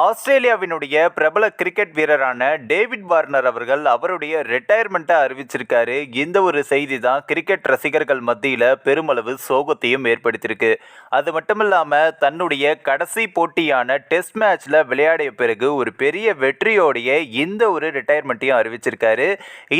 ஆஸ்திரேலியாவினுடைய பிரபல கிரிக்கெட் வீரரான David Warner அவர்கள் அவருடைய ரிட்டையர்மெண்ட்டை அறிவிச்சிருக்காரு. இந்த ஒரு செய்தி தான் கிரிக்கெட் ரசிகர்கள் மத்தியில் பெருமளவு சோகத்தையும் ஏற்படுத்தியிருக்கு. அது மட்டும் இல்லாமல் தன்னுடைய கடைசி போட்டியான டெஸ்ட் மேட்ச்சில் விளையாடிய பிறகு ஒரு பெரிய வெற்றியோடைய இந்த ஒரு ரிட்டையர்மெண்ட்டையும் அறிவிச்சிருக்காரு.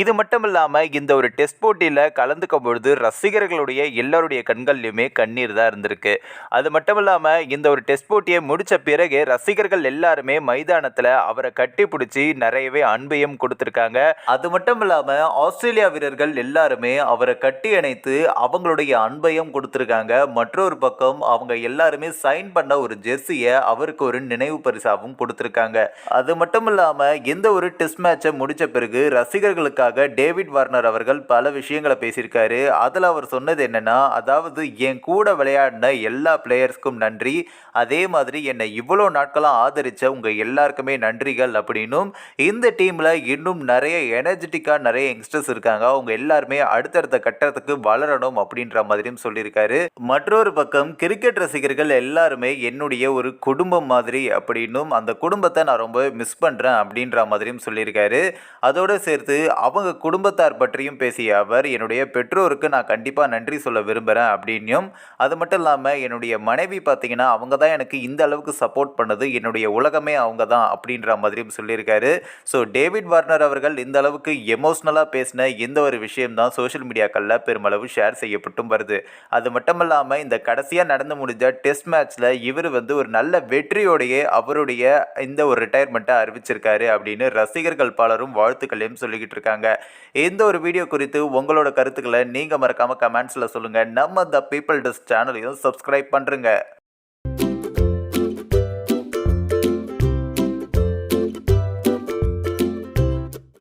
இது மட்டும் இல்லாமல் இந்த ஒரு டெஸ்ட் போட்டியில் கலந்துக்கும் பொழுது ரசிகர்களுடைய எல்லாருடைய கண்கள்லையுமே கண்ணீர் தான் இருந்திருக்கு. அது மட்டும் இல்லாமல் இந்த ஒரு டெஸ்ட் போட்டியை முடித்த பிறகு ரசிகர்கள் எல்லாருமே மைதானத்தில் அவரை கட்டி பிடிச்சி நிறையவே அன்பையும் கொடுத்துருக்காங்க. அது மட்டும் இல்லாமல் ஆஸ்திரேலியா வீரர்கள் எல்லாருமே அவரை கட்டி அணைத்து அவங்களுடைய அன்பையும் கொடுத்துருக்காங்க. மற்றொரு பக்கம் அவங்க எல்லாருமே சைன் பண்ண ஒரு ஜெர்சியை அவருக்கு ஒரு நினைவு பரிசாவும் கொடுத்துருக்காங்க. அது மட்டும் இல்லாமல் எந்த ஒரு டெஸ்ட் மேட்சை முடித்த பிறகு ரசிகர்களுக்காக டேவிட் வார்னர் அவர்கள் பல விஷயங்களை பேசியிருக்காரு. அதில் அவர் சொன்னது என்னன்னா அதாவது என் கூட விளையாடின எல்லா பிளேயர்ஸ்க்கும் நன்றி. அதே மாதிரி என்னை இவ்வளோ நாட்களாக ஆதரித்து உங்கள் எல்லாருக்குமே நன்றிகள் அப்படின்னும் இந்த டீமில் இன்னும் நிறைய எனர்ஜெட்டிக்காக நிறைய யங்ஸ்டர்ஸ் இருக்காங்க. அவங்க எல்லாருமே அடுத்தடுத்த கட்டத்துக்கு வளரணும் அப்படின்ற மாதிரியும் சொல்லியிருக்காரு. மற்றொரு பக்கம் கிரிக்கெட் ரசிகர்கள் எல்லாருமே என்னுடைய ஒரு குடும்பம் மாதிரி அப்படின்னும் அந்த குடும்பத்தை நான் ரொம்ப மிஸ் பண்ணுறேன் அப்படின்ற மாதிரியும் சொல்லியிருக்காரு. அதோடு சேர்த்து அவங்க குடும்பத்தார் பற்றியும் பேசிய அவர் என்னுடைய பெற்றோருக்கு நான் கண்டிப்பாக நன்றி சொல்ல விரும்புகிறேன் அப்படின்னும். அது மட்டும் இல்லாமல் என்னுடைய மனைவி பார்த்தீங்கன்னா அவங்க தான் எனக்கு இந்த அளவுக்கு சப்போர்ட் பண்ணது. என்னுடைய உலகமே அவங்க தான் அப்படின்ற மாதிரியும் சொல்லியிருக்காரு. ஸோ டேவிட் வார்னர் அவர்கள் இந்த அளவுக்கு எமோஷ்னலாக பேசின இந்த ஒரு விஷயம் தான் சோஷியல் மீடியாக்களில் பெருமளவு ஷேர் செய்யப்பட்டும் வருது. அது மட்டும் இல்லாமல் இந்த கடைசியாக நடந்து முடிஞ்ச டெஸ்ட் மேட்ச்சில் இவர் வந்து ஒரு நல்ல வெற்றியோடையே அவருடைய இந்த ஒரு ரிட்டையர்மெண்ட்டை அறிவிச்சிருக்காரு அப்படின்னு ரசிகர்கள் பலரும் வாழ்த்துக்களையும் சொல்லிக்கிட்டு இருக்காங்க. இந்த ஒரு வீடியோ குறித்து உங்களோட கருத்துக்களை நீங்கள் மறக்காமல் கமெண்ட்ஸில் சொல்லுங்கள் நம்ம த பீப்பிள் டெஸ்ட் சேனலையும் சப்ஸ்கிரைப் பண்ணுறங்க